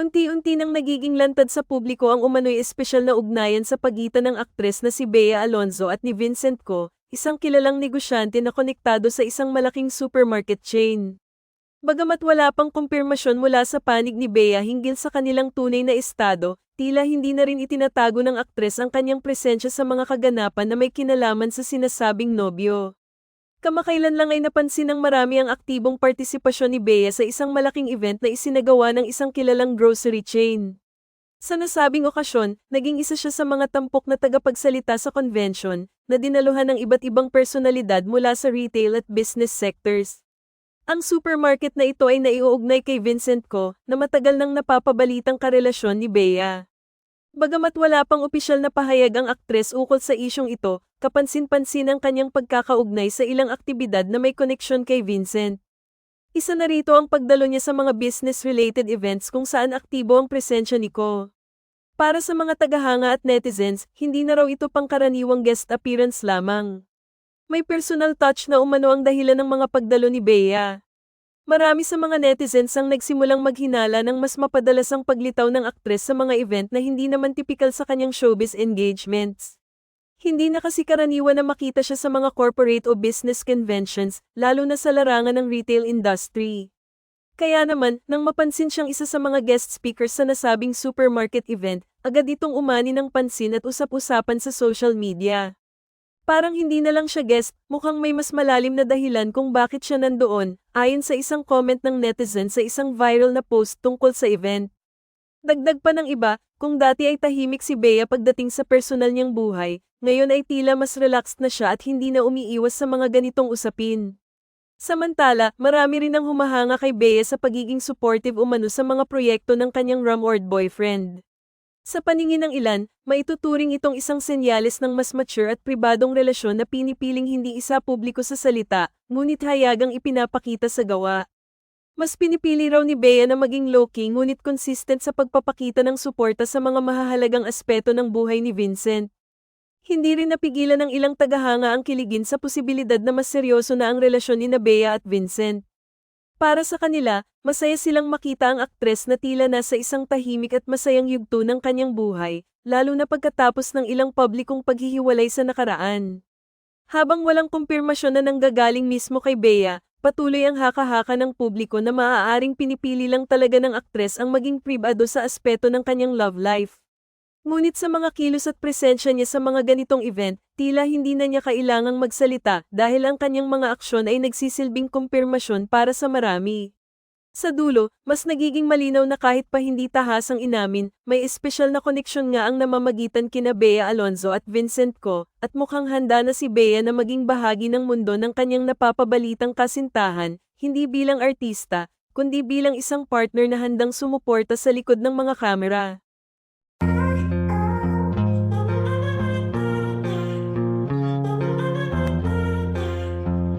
Unti-unti nang nagiging lantad sa publiko ang umano'y espesyal na ugnayan sa pagitan ng aktres na si Bea Alonzo at ni Vincent Co, isang kilalang negosyante na konektado sa isang malaking supermarket chain. Bagamat wala pang kumpirmasyon mula sa panig ni Bea hinggil sa kanilang tunay na estado, tila hindi na rin itinatago ng aktres ang kanyang presensya sa mga kaganapan na may kinalaman sa sinasabing nobyo. Kamakailan lang ay napansin ng marami ang aktibong partisipasyon ni Bea sa isang malaking event na isinagawa ng isang kilalang grocery chain. Sa nasabing okasyon, naging isa siya sa mga tampok na tagapagsalita sa convention na dinaluhan ng iba't ibang personalidad mula sa retail at business sectors. Ang supermarket na ito ay naiuugnay kay Vincent Co na matagal nang napapabalitang karelasyon ni Bea. Bagamat wala pang opisyal na pahayag ang aktres ukol sa isyong ito, kapansin-pansin ang kanyang pagkakaugnay sa ilang aktibidad na may koneksyon kay Vincent. Isa na rito ang pagdalo niya sa mga business-related events kung saan aktibo ang presensya ni Ko. Para sa mga tagahanga at netizens, hindi na raw ito pangkaraniwang guest appearance lamang. May personal touch na umano ang dahilan ng mga pagdalo ni Bea. Marami sa mga netizens ang nagsimulang maghinala ng mas mapadalas ang paglitaw ng aktres sa mga event na hindi naman tipikal sa kanyang showbiz engagements. Hindi na kasi karaniwan na makita siya sa mga corporate o business conventions, lalo na sa larangan ng retail industry. Kaya naman, nang mapansin siyang isa sa mga guest speakers sa nasabing supermarket event, agad itong umani ng pansin at usap-usapan sa social media. Parang hindi na lang siya guest, mukhang may mas malalim na dahilan kung bakit siya nandoon, ayon sa isang comment ng netizen sa isang viral na post tungkol sa event. Dagdag pa ng iba, kung dati ay tahimik si Bea pagdating sa personal niyang buhay, ngayon ay tila mas relaxed na siya at hindi na umiiwas sa mga ganitong usapin. Samantala, marami rin ang humahanga kay Bea sa pagiging supportive umano sa mga proyekto ng kanyang rumored boyfriend. Sa paningin ng ilan, maituturing itong isang senyales ng mas mature at pribadong relasyon na pinipiling hindi isa publiko sa salita, ngunit hayagang ipinapakita sa gawa. Mas pinipili raw ni Bea na maging low-key ngunit consistent sa pagpapakita ng suporta sa mga mahahalagang aspeto ng buhay ni Vincent. Hindi rin napigilan ng ilang tagahanga ang kiligin sa posibilidad na mas seryoso na ang relasyon ni Bea at Vincent. Para sa kanila, masaya silang makita ang aktres na tila nasa isang tahimik at masayang yugto ng kanyang buhay, lalo na pagkatapos ng ilang publikong paghihiwalay sa nakaraan. Habang walang kumpirmasyon na nanggagaling mismo kay Bea, patuloy ang haka-haka ng publiko na maaaring pinipili lang talaga ng aktres ang maging pribado sa aspeto ng kanyang love life. Ngunit sa mga kilos at presensya niya sa mga ganitong event, tila hindi na niya kailangang magsalita dahil ang kanyang mga aksyon ay nagsisilbing kumpirmasyon para sa marami. Sa dulo, mas nagiging malinaw na kahit pa hindi tahasang inamin, may espesyal na koneksyon nga ang namamagitan kina Bea Alonzo at Vincent Co, at mukhang handa na si Bea na maging bahagi ng mundo ng kanyang napapabalitang kasintahan, hindi bilang artista, kundi bilang isang partner na handang sumuporta sa likod ng mga kamera.